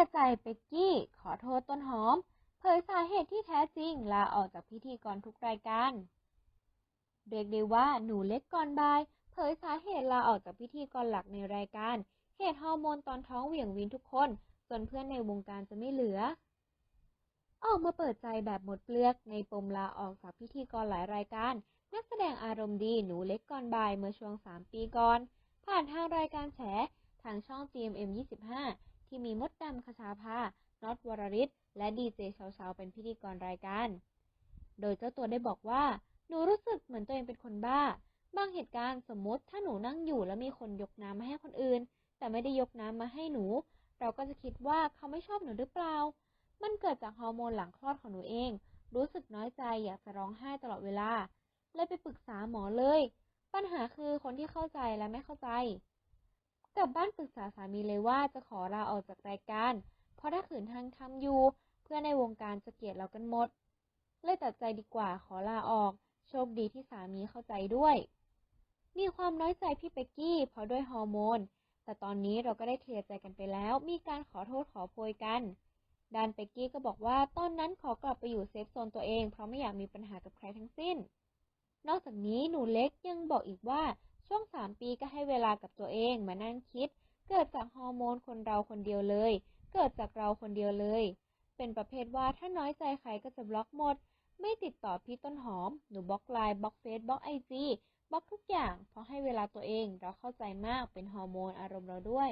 ยใจเป็กกี้ ขอโทษต้นหอม เผยสาเหตุที่แท้จริงลาออกจากพิธีกรทุกรายการ เรียกได้ว่าหนูเล็กก่อนบาย เผยสาเหตุลาออกจากพิธีกรหลักในรายการ เหตุฮอร์โมนตอนท้องเหวี่ยงวินทุกคน จนเพื่อนในวงการจะไม่เหลือ ออกมาเปิดใจแบบหมดเปลือกในปมลาออกจากพิธีกรหลายรายการ นักแสดงอารมณ์ดีหนูเล็กก่อนบายเมื่อช่วง 3 ปีก่อน ผ่านทางรายการแฉทางช่อง GMM 25 ที่มีมดดำคชาภาน็อตวรริศและดีเจเชาๆเป็นพิธีกรรายการ โดยเจ้าตัวได้บอกว่า หนูรู้สึกเหมือนตัวเองเป็นคนบ้า บางเหตุการณ์สมมติถ้าหนูนั่งอยู่แล้วมีคนยกน้ำมาให้คนอื่น แต่ไม่ได้ยกน้ำมาให้หนู เราก็จะคิดว่าเขาไม่ชอบหนูหรือเปล่า มันเกิดจากฮอร์โมนหลังคลอดของหนูเอง รู้สึกน้อยใจอยากจะร้องไห้ตลอดเวลา เลยไปปรึกษาหมอเลย ปัญหาคือคนที่เข้าใจและไม่เข้าใจ กลับบ้านปรึกษาสามีเลยว่าจะขอลาออกจากรายการ เพราะถ้าขืนทางทำอยู่ เพื่อนในวงการจะเกลียดเรากันหมด เลยตัดใจดีกว่าขอลาออก โชคดีที่สามีเข้าใจด้วย มีความน้อยใจพี่เป็กกี้เพราะด้วยฮอร์โมน แต่ตอนนี้เราก็ได้เคลียร์ใจกันไปแล้ว มีการขอโทษขอโพยกันดานเป็กกี้ก็บอกว่าตอนนั้นขอกลับไปอยู่เซฟโซนตัวเองเพราะไม่อยากมีปัญหากับใครทั้งสิ้น นอกจากนี้หนูเล็กยังบอกอีกว่า ช่วงสามปีก็ให้เวลากับตัวเองมานั่งคิด เกิดจากฮอร์โมนคนเราคนเดียวเลย เกิดจากเราคนเดียวเลย เป็นประเภทว่าถ้าน้อยใจใครก็จะบล็อกหมด ไม่ติดต่อพี่ต้นหอม หนูบล็อกไลน์บล็อกเฟซบล็อกไอจีบล็อกทุกอย่าง เพราะให้เวลาตัวเองเราเข้าใจมากเป็นฮอร์โมนอารมณ์เราด้วย